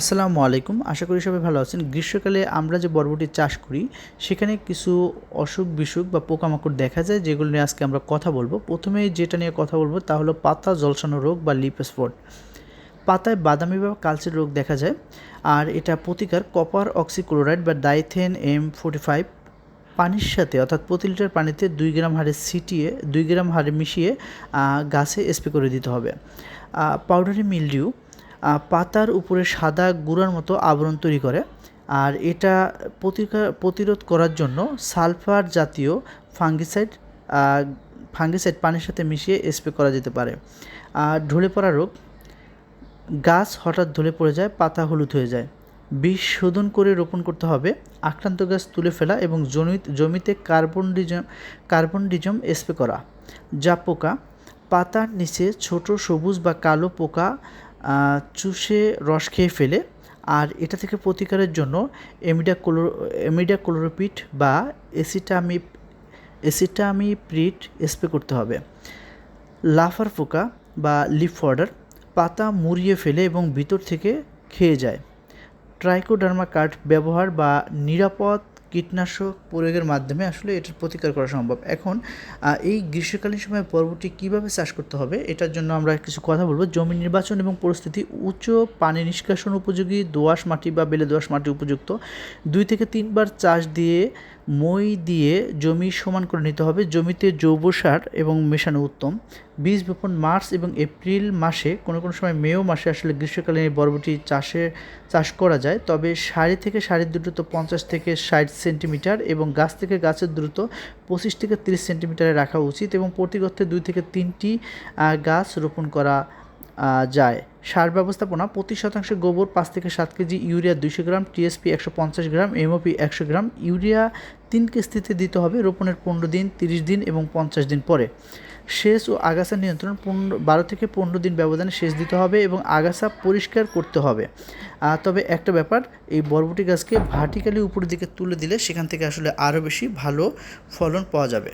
আসসালামু আলাইকুম। আশা করি সবাই ভালো আছেন। গ্রীষ্মকালে আমরা যে বরবটি চাষ করি, সেখানে কিছু অসুখ বিসুখ বা পোকামাকড় দেখা যায়, যেগুলো নিয়ে আজকে আমরা কথা বলব। প্রথমে যেটা নিয়ে কথা বলব তা হলো পাতা জলসানো রোগ বা লিপ স্পট পাতায় বাদামি বা কালচে রোগ দেখা যায়, আর এটা প্রতিকার কপার অক্সিক্লোরাইড বা ডাইথেন এম ফোর্টি ফাইভ পানির সাথে, অর্থাৎ প্রতি লিটার পানিতে দুই গ্রাম হারে ছিটিয়ে, দুই গ্রাম হারে মিশিয়ে গাছে স্প্রে করে দিতে হবে। পাউডারি মিলডিউ পাতার উপরে সাদা গুঁড়ার মতো আবরণ তৈরি করে। আর এটা প্রতিরোধ করার জন্য সালফার জাতীয় ফাঙ্গিসাইড ফাঙ্গিসাইড পানির সাথে মিশিয়ে স্প্রে করা যেতে পারে। আর ঢলে পড়া রোগ, গাছ হঠাৎ ঢলে পড়ে যায়, পাতা হলুদ হয়ে যায়। বীজ শোধন করে রোপণ করতে হবে। আক্রান্ত গাছ তুলে ফেলা এবং জমি জমিতে কার্বন কার্বন ডিজম স্প্রে করা। যা পোকা, পাতার নিচে ছোট সবুজ বা কালো পোকা চুষে রস খেয়ে ফেলে। আর এটা থেকে প্রতিকারের জন্য এমিডা ক্লোরো এমিডা ক্লোরোপিট বা এসিটামি এসিটামি এসিটামিপ্রিট স্প্রে করতে হবে। লাফার পোকা বা লিফ ফডার পাতা মুড়িয়ে ফেলে এবং ভিতর থেকে খেয়ে যায়। ট্রাইকোডার্মা কার্ড ব্যবহার বা নিরাপদ কীটনাশক প্রয়োগের মাধ্যমে আসলে এটার প্রতিকার করা সম্ভব। এখন এই গ্রীষ্মকালীন সময় পর্বটি কীভাবে চাষ করতে হবে এটার জন্য আমরা কিছু কথা বলব। জমি নির্বাচন এবং পরিস্থিতি, উচ্চ পানি নিষ্কাশন উপযোগী দোআঁশ মাটি বা বেলে দোআঁশ মাটি উপযুক্ত। দুই থেকে তিনবার চাষ দিয়ে মই দিয়ে জমি সমান করে নিতে হবে। জমিতে জৈব সার এবং মেশানো উত্তম। বীজ বপন মার্চ এবং এপ্রিল মাসে কোনো কোনো সময় মেও মাসে আসলে গ্রীষ্মকালীন বরবটি চাষে, চাষ করা যায়। তবে সারি থেকে সারির দূরত্ব পঞ্চাশ থেকে ষাট সেন্টিমিটার এবং গাছ থেকে গাছের দূরত্ব পঁচিশ থেকে তিরিশ সেন্টিমিটারে রাখা উচিত এবং প্রতি গর্তে দুই থেকে তিনটি গাছ রোপণ করা যায়। সার ব্যবস্থাপনা, প্রতি শতাংশে গোবর পাঁচ থেকে সাত কেজি, ইউরিয়া দুইশো গ্রাম, টিএসপি একশো পঞ্চাশ গ্রাম, এমওপি একশো গ্রাম, ইউরিয়া তিন কিস্তিতে দিতে হবে রোপণের পনেরো দিন, তিরিশ দিন এবং পঞ্চাশ দিন পরে। সেচ ও আগাছা নিয়ন্ত্রণ পনেরো, বারো থেকে পনেরো দিন ব্যবধানে সেচ দিতে হবে এবং আগাছা পরিষ্কার করতে হবে। তবে একটা ব্যাপার, এই বরবটি গাছকে ভার্টিক্যালি উপরের দিকে তুলে দিলে সেখান থেকে আসলে আরও বেশি ভালো ফলন পাওয়া যাবে।